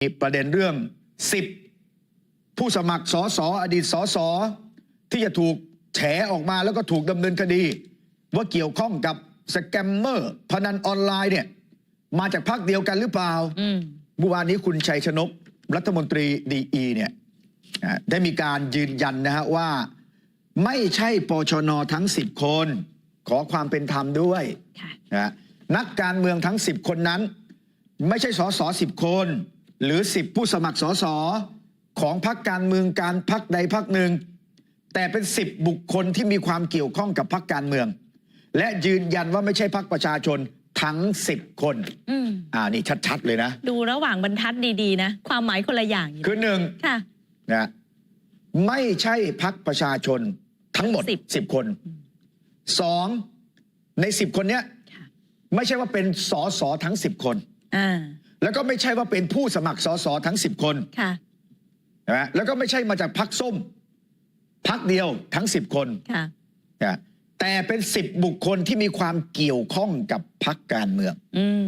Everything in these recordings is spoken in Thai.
มีประเด็นเรื่อง 10 ผู้สมัครสอสออดีตสอสอที่จะถูกแฉออกมาแล้วก็ถูกดำเนินคดี ว่าเกี่ยวข้องกับสแกมเมอร์พนันออนไลน์เนี่ย มาจากพรรคเดียวกันหรือเปล่าอืมเมื่อวานนี้คุณชัยชนก รัฐมนตรีดีอีเนี่ยอ่าได้มีการยืนยันนะฮะว่า ไม่ใช่ปชนทั้ง 10 คน ขอความเป็นธรรมด้วยค่ะนะฮะนักการเมืองทั้ง 10 คนนั้น ไม่ใช่สสสิบคน หรือ 10 ผู้สมัครสสของพรรคการเมืองการพรรคใดพรรคหนึ่ง แต่เป็น 10 บุคคลที่มีความเกี่ยวข้องกับพรรคการเมือง และยืนยันว่าไม่ใช่พรรคประชาชนทั้ง 10 คนอืมอ่านี่ชัด ๆ เลยนะ ดูระหว่างบรรทัดดี ๆ นะ ความหมายคนละอย่างอยู่คือหนึ่งค่ะนะไม่ใช่พักประชาชนทั้งหมดสิบสิบคนสองในสิบคนเนี้ยค่ะไม่ใช่ว่าเป็นสอสอทั้งสิบคนอ่า แล้วก็ไม่ใช่ว่าเป็นผู้สมัครสอสอทั้งสิบคนค่ะนะแล้วก็ไม่ใช่มาจากพักส้มพักเดียวทั้งสิบคนค่ะนะแต่เป็นสิบบุคคลที่มีความเกี่ยวข้องกับพักการเมืองอืม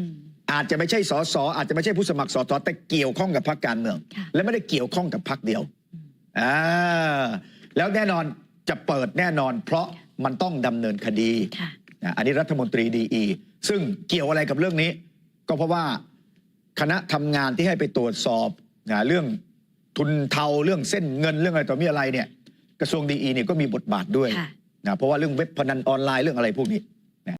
อาจจะไม่ใช่สสอาจจะไม่ใช่ผู้สมัครสสแต่เกี่ยวข้องกับพรรคการเมืองค่ะและไม่ได้เกี่ยวข้องกับพรรคเดียวอ่าแล้วแน่นอนจะเปิดแน่นอน เพราะมันต้องดำเนินคดีค่ะนะอันนี้รัฐมนตรีดีอีซึ่งเกี่ยวอะไรกับเรื่องนี้ ก็เพราะว่า คณะทำงานที่ให้ไปตรวจสอบนะเรื่องทุนเทาเรื่องเส้นเงินเรื่องอะไรต่อมีอะไรเนี่ย กระทรวงดีอีเนี่ยก็มีบทบาทด้วยค่ะนะเพราะว่าเรื่องเว็บพนันออนไลน์เรื่องอะไรพวกนี้